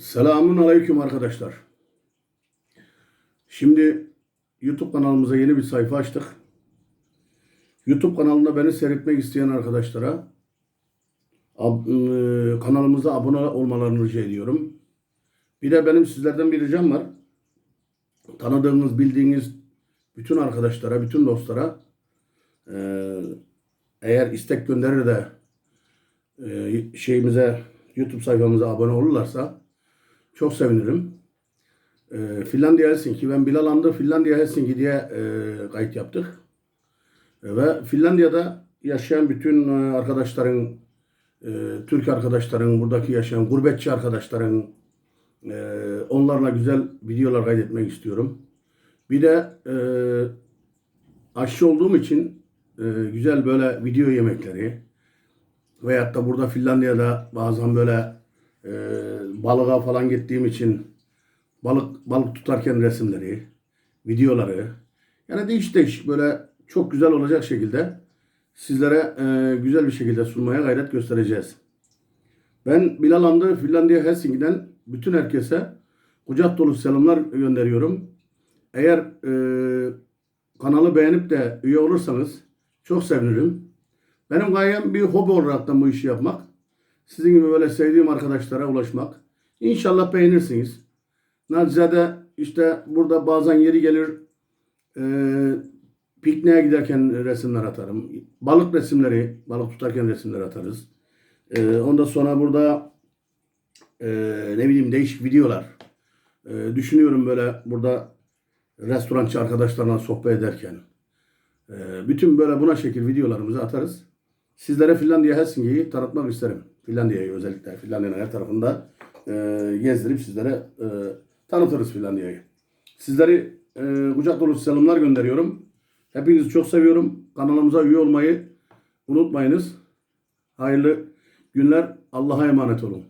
Selamun aleyküm arkadaşlar. Şimdi YouTube kanalımıza yeni bir sayfa açtık. YouTube kanalında beni seyretmek isteyen arkadaşlara ab- ıı, kanalımıza abone olmalarını rica ediyorum. Bir de benim sizlerden bir ricam var. Tanıdığınız, bildiğiniz bütün arkadaşlara, bütün dostlara eee, eğer istek gönderir de eee, şeyimize YouTube sayfamıza abone olurlarsa çok sevinirim. Ee, Finlandiya Helsinki. Ben Bilal Andı Finlandiya Helsinki diye e, kayıt yaptık. E, ve Finlandiya'da yaşayan bütün e, arkadaşların, e, Türk arkadaşların, buradaki yaşayan gurbetçi arkadaşların e, onlarla güzel videolar kaydetmek istiyorum. Bir de e, aşçı olduğum için e, güzel böyle video yemekleri veyahut da burada Finlandiya'da bazen böyle e, balığa falan gittiğim için balık balık tutarken resimleri, videoları yani değişik değişik böyle çok güzel olacak şekilde sizlere e, güzel bir şekilde sunmaya gayret göstereceğiz. Ben Bilal Andı Finlandiya Helsinki'den bütün herkese kucak dolu selamlar gönderiyorum. Eğer e, kanalı beğenip de üye olursanız çok sevinirim. Benim gayem bir hobi olaraktan bu işi yapmak. Sizin gibi böyle sevdiğim arkadaşlara ulaşmak. İnşallah beğenirsiniz. Nacizade işte burada bazen yeri gelir e, pikniğe giderken resimler atarım. Balık resimleri, balık tutarken resimler atarız. E, ondan sonra burada e, ne bileyim değişik videolar. E, düşünüyorum böyle burada restorançı arkadaşlarla sohbet ederken. E, bütün böyle buna şekil videolarımızı atarız. Sizlere Finlandiya Helsinki'yi tanıtmak isterim. Finlandiya'yı özellikle Finlandiya'nın her tarafında e, gezdirip sizlere e, tanıtırız Finlandiya'yı. Sizleri e, kucak dolusu selamlar gönderiyorum. Hepinizi çok seviyorum. Kanalımıza üye olmayı unutmayınız. Hayırlı günler. Allah'a emanet olun.